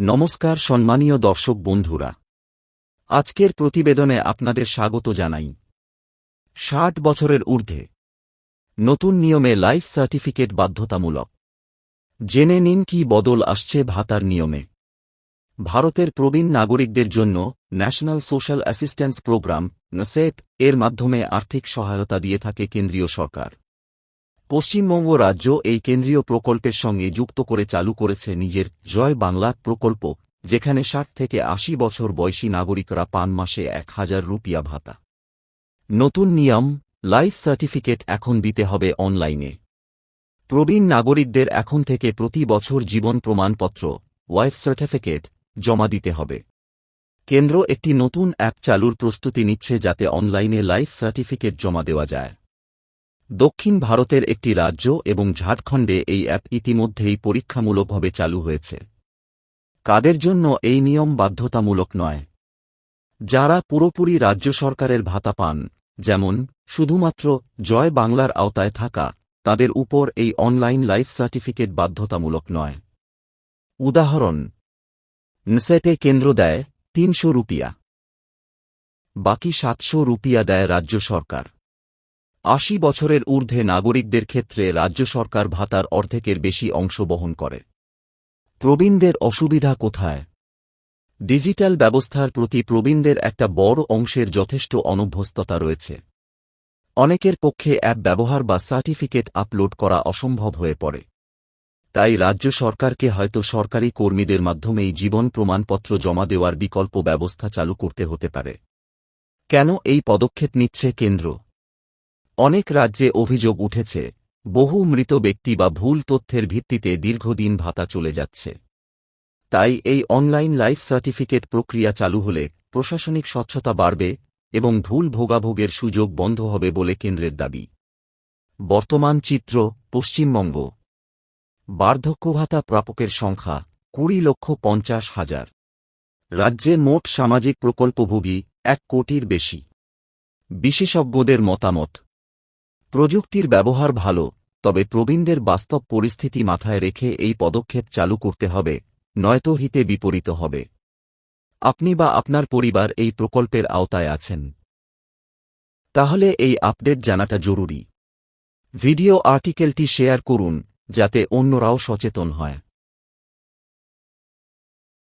নমস্কার সম্মানীয় দর্শক বন্ধুরা। আজকের প্রতিবেদনে আপনাদের স্বাগত জানাই। ষাট বছরের ঊর্ধ্বে। নতুন নিয়মে লাইফ সার্টিফিকেট বাধ্যতামূলক। জেনে নিন কি বদল আসছে ভাতার নিয়মে। ভারতের প্রবীণ নাগরিকদের জন্য ন্যাশনাল সোশ্যাল অ্যাসিস্ট্যান্স প্রোগ্রাম নসেট এর মাধ্যমে আর্থিক সহায়তা দিয়ে থাকে কেন্দ্রীয় সরকার। পশ্চিমবঙ্গ রাজ্য এই কেন্দ্রীয় প্রকল্পের সঙ্গে যুক্ত করে চালু করেছে নিজের জয় বাংলা প্রকল্প, যেখানে ষাট থেকে আশি বছর বয়সী নাগরিকরা পান মাসে এক হাজার রুপিয়া ভাতা। নতুন নিয়ম, লাইফ সার্টিফিকেট এখন দিতে হবে অনলাইনে। প্রবীণ নাগরিকদের এখন থেকে প্রতি বছর জীবন প্রমাণপত্র, ওয়াইফ সার্টিফিকেট জমা দিতে হবে। কেন্দ্র একটি নতুন অ্যাপ চালুর প্রস্তুতি নিচ্ছে যাতে অনলাইনে লাইফ সার্টিফিকেট জমা দেওয়া যায়। দক্ষিণ ভারতের একটি রাজ্য এবং ঝাড়খণ্ডে এই অ্যাপ ইতিমধ্যেই পরীক্ষামূলকভাবে চালু হয়েছে। কাদের জন্য এই নিয়ম বাধ্যতামূলক নয়? যারা পুরোপুরি রাজ্য সরকারের ভাতা পান, যেমন, শুধুমাত্র জয় বাংলার আওতায় থাকা, তাদের উপর এই অনলাইন লাইফ সার্টিফিকেট বাধ্যতামূলক নয়। উদাহরণ, নসেটে কেন্দ্র দেয় তিনশো রুপিয়া, বাকি সাতশো রুপিয়া দেয় রাজ্য সরকার। আশি বছরের ঊর্ধ্বে নাগরিকদের ক্ষেত্রে রাজ্য সরকার ভাতার অর্ধেকের বেশি অংশ বহন করে। প্রবীণদের অসুবিধা কোথায়? ডিজিটাল ব্যবস্থার প্রতি প্রবীণদের একটা বড় অংশের যথেষ্ট অনভ্যস্ততা রয়েছে। অনেকের পক্ষে অ্যাপ ব্যবহার বা সার্টিফিকেট আপলোড করা অসম্ভব হয়ে পড়ে। তাই রাজ্য সরকারকে হয়তো সরকারি কর্মীদের মাধ্যমেই জীবন প্রমাণপত্র জমা দেওয়ার বিকল্প ব্যবস্থা চালু করতে হতে পারে। কেন এই পদক্ষেপ নিচ্ছে কেন্দ্র? অনেক রাজ্যে অভিযোগ উঠেছে, বহু মৃত ব্যক্তি বা ভুল তথ্যের ভিত্তিতে দীর্ঘদিন ভাতা চলে যাচ্ছে। তাই এই অনলাইন লাইফ সার্টিফিকেট প্রক্রিয়া চালু হলে প্রশাসনিক স্বচ্ছতা বাড়বে এবং ভুল ভোগাভোগের সুযোগ বন্ধ হবে বলে কেন্দ্রের দাবি। বর্তমান চিত্র, পশ্চিমবঙ্গ। বার্ধক্য ভাতা প্রাপকের সংখ্যা, কুড়ি লক্ষ পঞ্চাশ হাজার। রাজ্যে মোট সামাজিক প্রকল্পভোগী, এক কোটির বেশি। বিশেষজ্ঞদের মতামত প্রযুক্তির ব্যবহার ভালো, তবে প্রবীণদের বাস্তব পরিস্থিতি মাথায় রেখে এই পদক্ষেপ চালু করতে হবে, নয়তো হিতে বিপরীত হবে। আপনি বা আপনার পরিবার এই প্রকল্পের আওতায় আছেন। তাহলে এই আপডেট জানাটা জরুরি। ভিডিও আর্টিকেলটি শেয়ার করুন, যাতে অন্যরাও সচেতন হয়।